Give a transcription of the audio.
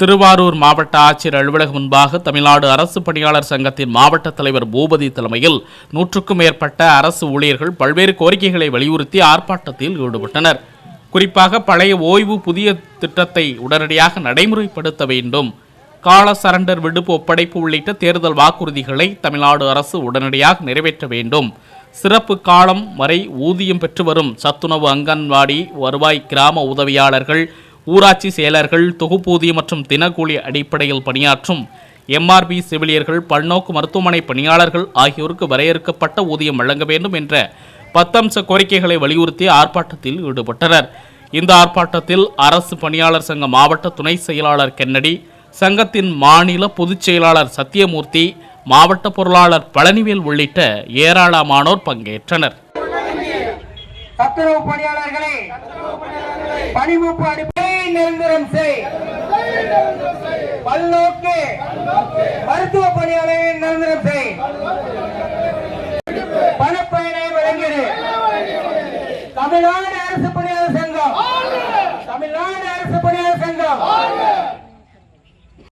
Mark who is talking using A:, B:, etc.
A: திருவாரூர் மாவட்ட ஆட்சியர் அலுவலகம் முன்பாக தமிழ்நாடு அரசு பணியாளர் சங்கத்தின் மாவட்ட தலைவர் பூபதி தலைமையில் நூற்றுக்கும் மேற்பட்ட அரசு ஊழியர்கள் பல்வேறு கோரிக்கைகளை வலியுறுத்தி ஆர்ப்பாட்டத்தில் ஈடுபட்டனர். குறிப்பாக பழைய ஓய்வு புதிய திட்டத்தை உடனடியாக நடைமுறைப்படுத்த வேண்டும். கால சரண்டர் விடுப்பு ஒப்படைப்பு உள்ளிட்ட தேர்தல் வாக்குறுதிகளை தமிழ்நாடு அரசு உடனடியாக நிறைவேற்ற வேண்டும். சிறப்பு காலம் வரை ஊதியம் பெற்று வரும் சத்துணவு அங்கன்வாடி வருவாய் கிராம உதவியாளர்கள் ஊராட்சி செயலர்கள் தொகுப்பூதியம் மற்றும் தினக்கூலி அடிப்படையில் பணியாற்றும் எம்ஆர்பி செவிலியர்கள் பல்நோக்கு மருத்துவமனை பணியாளர்கள் ஆகியோருக்கு வரையறுக்கப்பட்ட ஊதியம் வழங்க வேண்டும் என்ற பத்தம்ச கோரிக்கைகளை வலியுறுத்தி ஆர்ப்பாட்டத்தில் ஈடுபட்டனர். இந்த ஆர்ப்பாட்டத்தில் அரசு பணியாளர் சங்க மாவட்ட துணை செயலாளர் கென்னடி சங்கத்தின் மாநில பொதுச் செயலாளர் சத்தியமூர்த்தி மாவட்ட பொருளாளர் பழனிவேல் உள்ளிட்ட ஏராளமானோர் பங்கேற்றனர்.
B: நிரந்தரம் செய். பல்நோக்கு மருத்துவ பணியாளரை நிரந்தரம் செய். பணப்பயனை வழங்கிடு. தமிழ்நாடு அரசு பணியாளர் சங்கம். தமிழ்நாடு அரசு பணியாளர் சங்கம்.